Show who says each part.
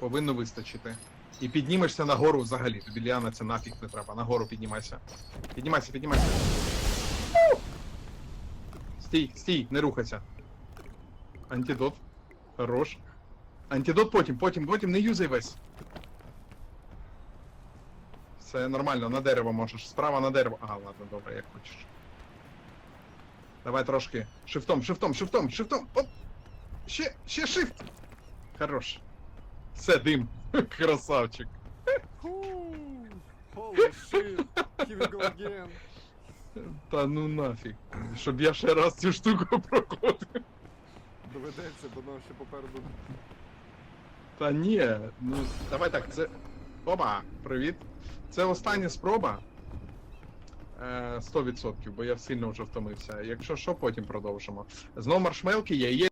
Speaker 1: Повинно вистачити. І піднімешся нагору взагалі. Тобі Ліана це нафіг не треба. Нагору піднімайся. Піднімайся, піднімайся. Стій, стій, не рухайся. Антидот. Хорош. Антидот потім, потім, потім не юзай весь. Все нормально, на дерево можеш. Справа на дерево. Ага, ладно, добре, як хочеш. Давай трошки. Шифтом, шифтом, шифтом, шифтом. Оп! Ще, ще шифт! Хорош. Все, дим. Красавчик.
Speaker 2: Holy shit. Here we go again.
Speaker 1: Та ну нафіг. Щоб я ще раз цю штуку проходив.
Speaker 2: Доведеться, бо нам ще попереду.
Speaker 1: Та ні, ну давай так, це. Опа, привіт. Це остання спроба. Е, 100%, бо я сильно вже втомився. Якщо що, потім продовжимо. Знову маршмелки є. є